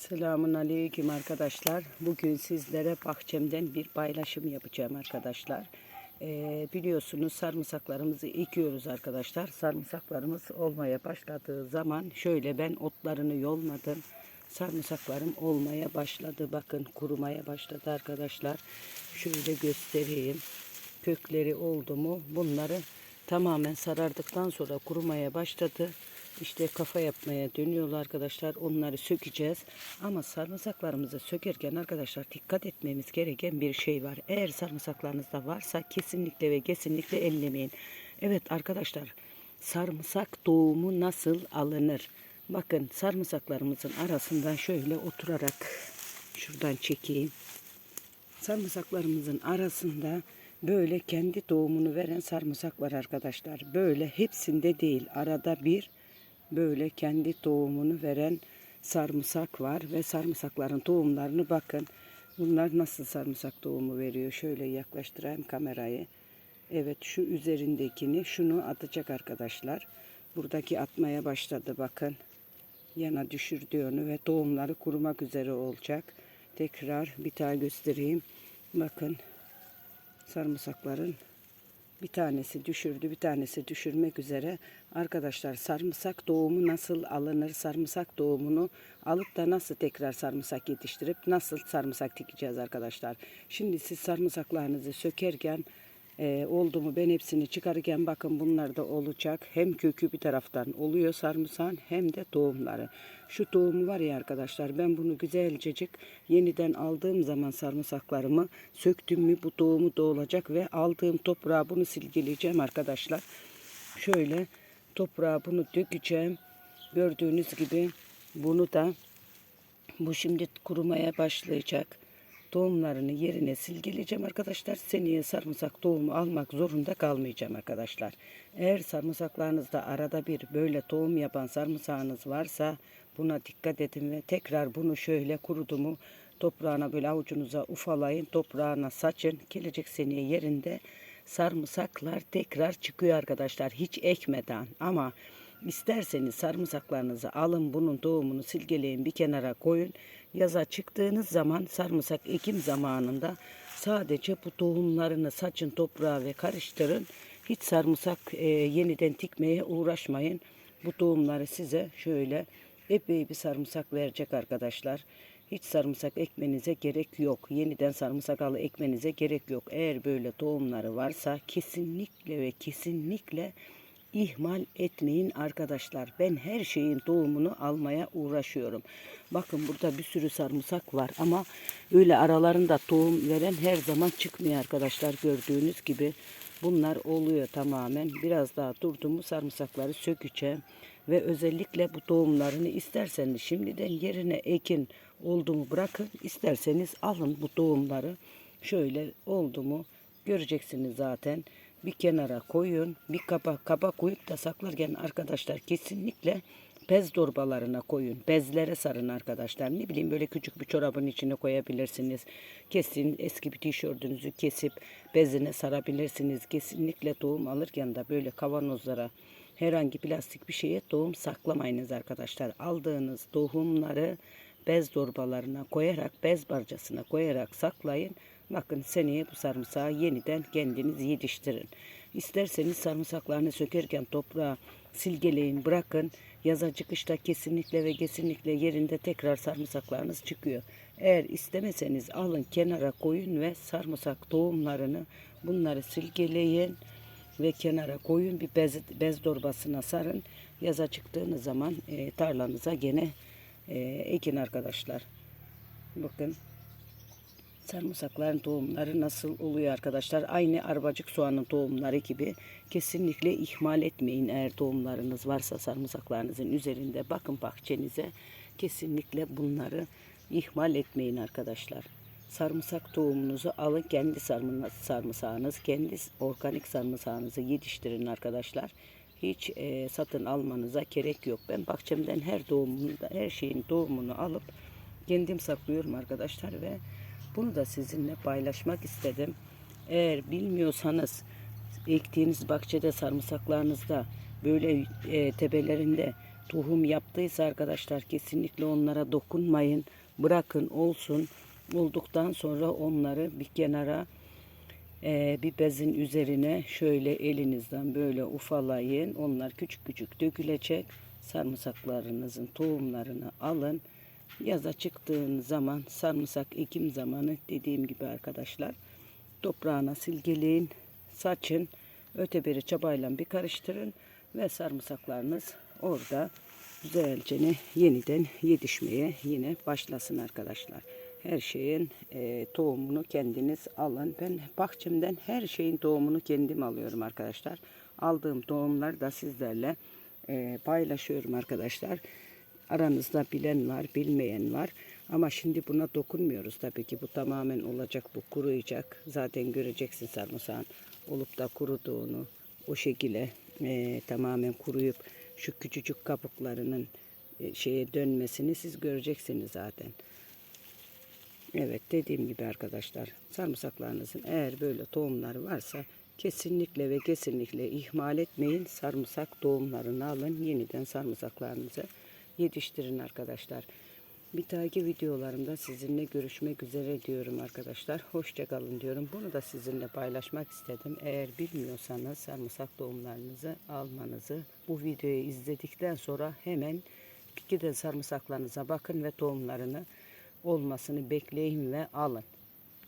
Selamun Aleyküm arkadaşlar. Bugün sizlere bahçemden bir paylaşım yapacağım arkadaşlar. Ee, biliyorsunuz sarımsaklarımızı ekiyoruz arkadaşlar. Sarımsaklarımız olmaya başladığı zaman şöyle ben otlarını yolmadım. Sarımsaklarım olmaya başladı. Bakın kurumaya başladı arkadaşlar. Şöyle göstereyim. Kökleri oldu mu bunları tamamen sarardıktan sonra kurumaya başladı. İşte kafa yapmaya dönüyorlar arkadaşlar. Onları sökeceğiz. Ama sarımsaklarımızı sökerken arkadaşlar dikkat etmemiz gereken bir şey var. Eğer sarımsaklarınızda varsa kesinlikle ve kesinlikle ellemeyin. Evet arkadaşlar sarımsak doğumu nasıl alınır? Bakın sarımsaklarımızın arasından şöyle oturarak şuradan çekeyim. Sarımsaklarımızın arasında böyle kendi doğumunu veren sarımsak var arkadaşlar. Böyle hepsinde değil arada bir böyle kendi doğumunu veren sarımsak var ve sarımsakların tohumlarını bakın. Bunlar nasıl sarımsak doğumu veriyor? Şöyle yaklaştırayım kamerayı. Evet şu üzerindekini şunu atacak arkadaşlar. Buradaki atmaya başladı bakın. Yana düşürdü onu ve tohumları kurumak üzere olacak. Tekrar bir daha göstereyim. Bakın sarımsakların bir tanesi düşürdü, bir tanesi düşürmek üzere. Arkadaşlar sarımsak doğumu nasıl alınır? Sarımsak doğumunu alıp da nasıl tekrar sarımsak yetiştirip nasıl sarımsak dikeceğiz arkadaşlar? Şimdi siz sarımsaklarınızı sökerken e, oldu mu ben hepsini çıkarırken bakın bunlar da olacak. Hem kökü bir taraftan oluyor sarımsağın hem de tohumları. Şu tohumu var ya arkadaşlar ben bunu güzelcecik yeniden aldığım zaman sarımsaklarımı söktüm mü bu tohumu da olacak ve aldığım toprağa bunu silgeleyeceğim arkadaşlar. Şöyle toprağa bunu dökeceğim. Gördüğünüz gibi bunu da bu şimdi kurumaya başlayacak. Tohumlarını yerine silgeleyeceğim arkadaşlar. Seneye sarımsak tohumu almak zorunda kalmayacağım arkadaşlar. Eğer sarımsaklarınızda arada bir böyle tohum yapan sarımsağınız varsa buna dikkat edin ve tekrar bunu şöyle kurudumu toprağına böyle avucunuza ufalayın. Toprağına saçın. Gelecek seneye yerinde sarımsaklar tekrar çıkıyor arkadaşlar. Hiç ekmeden ama isterseniz sarımsaklarınızı alın bunun tohumunu silgeleyin bir kenara koyun. Yaza çıktığınız zaman sarımsak ekim zamanında sadece bu tohumlarını saçın toprağa ve karıştırın. Hiç sarımsak e, yeniden dikmeye uğraşmayın. Bu tohumları size şöyle epey bir sarımsak verecek arkadaşlar. Hiç sarımsak ekmenize gerek yok. Yeniden sarımsak alı ekmenize gerek yok. Eğer böyle tohumları varsa kesinlikle ve kesinlikle ihmal etmeyin arkadaşlar. Ben her şeyin tohumunu almaya uğraşıyorum. Bakın burada bir sürü sarımsak var ama öyle aralarında tohum veren her zaman çıkmıyor arkadaşlar. Gördüğünüz gibi bunlar oluyor tamamen. Biraz daha durduğumu sarımsakları sökeceğim. Ve özellikle bu tohumlarını isterseniz şimdiden yerine ekin oldu mu bırakın. isterseniz alın bu tohumları. Şöyle oldu mu göreceksiniz zaten bir kenara koyun. Bir kaba kaba koyup da saklarken arkadaşlar kesinlikle bez torbalarına koyun. Bezlere sarın arkadaşlar. Ne bileyim böyle küçük bir çorabın içine koyabilirsiniz. Kesin eski bir tişörtünüzü kesip bezine sarabilirsiniz. Kesinlikle tohum alırken de böyle kavanozlara herhangi plastik bir şeye tohum saklamayınız arkadaşlar. Aldığınız tohumları bez torbalarına koyarak, bez barcasına koyarak saklayın. Bakın seneye bu sarımsağı yeniden kendiniz yetiştirin. İsterseniz sarımsaklarını sökerken toprağa silgeleyin, bırakın. Yaza çıkışta kesinlikle ve kesinlikle yerinde tekrar sarımsaklarınız çıkıyor. Eğer istemeseniz alın kenara koyun ve sarımsak tohumlarını bunları silgeleyin ve kenara koyun bir bez, bez torbasına sarın. Yaza çıktığınız zaman e, tarlanıza gene e, ekin arkadaşlar. Bakın sarımsakların tohumları nasıl oluyor arkadaşlar? Aynı arabacık soğanın tohumları gibi kesinlikle ihmal etmeyin eğer tohumlarınız varsa sarımsaklarınızın üzerinde bakın bahçenize kesinlikle bunları ihmal etmeyin arkadaşlar. Sarımsak tohumunuzu alın kendi sarımsağınız, kendi organik sarımsağınızı yetiştirin arkadaşlar. Hiç e, satın almanıza gerek yok. Ben bahçemden her doğumunu, her şeyin doğumunu alıp kendim saklıyorum arkadaşlar ve bunu da sizinle paylaşmak istedim. Eğer bilmiyorsanız ektiğiniz bahçede sarımsaklarınızda böyle e, tepelerinde tohum yaptıysa arkadaşlar kesinlikle onlara dokunmayın. Bırakın olsun. Olduktan sonra onları bir kenara e, bir bezin üzerine şöyle elinizden böyle ufalayın. Onlar küçük küçük dökülecek. Sarımsaklarınızın tohumlarını alın. Yaza çıktığın zaman sarımsak ekim zamanı dediğim gibi arkadaşlar toprağına silgeleyin, saçın, öteberi çabayla bir karıştırın ve sarımsaklarınız orada güzelce yeniden yetişmeye yine başlasın arkadaşlar. Her şeyin e, tohumunu kendiniz alın. Ben bahçemden her şeyin tohumunu kendim alıyorum arkadaşlar. Aldığım tohumları da sizlerle e, paylaşıyorum arkadaşlar. Aranızda bilen var, bilmeyen var. Ama şimdi buna dokunmuyoruz tabii ki. Bu tamamen olacak, bu kuruyacak. Zaten göreceksin sarımsağın olup da kuruduğunu. O şekilde e, tamamen kuruyup şu küçücük kabuklarının e, şeye dönmesini siz göreceksiniz zaten. Evet dediğim gibi arkadaşlar sarımsaklarınızın eğer böyle tohumları varsa kesinlikle ve kesinlikle ihmal etmeyin. Sarımsak tohumlarını alın yeniden sarımsaklarınızı yetiştirin arkadaşlar. Bir dahaki videolarımda sizinle görüşmek üzere diyorum arkadaşlar. Hoşçakalın diyorum. Bunu da sizinle paylaşmak istedim. Eğer bilmiyorsanız sarımsak tohumlarınızı almanızı bu videoyu izledikten sonra hemen de sarımsaklarınıza bakın ve tohumlarını olmasını bekleyin ve alın.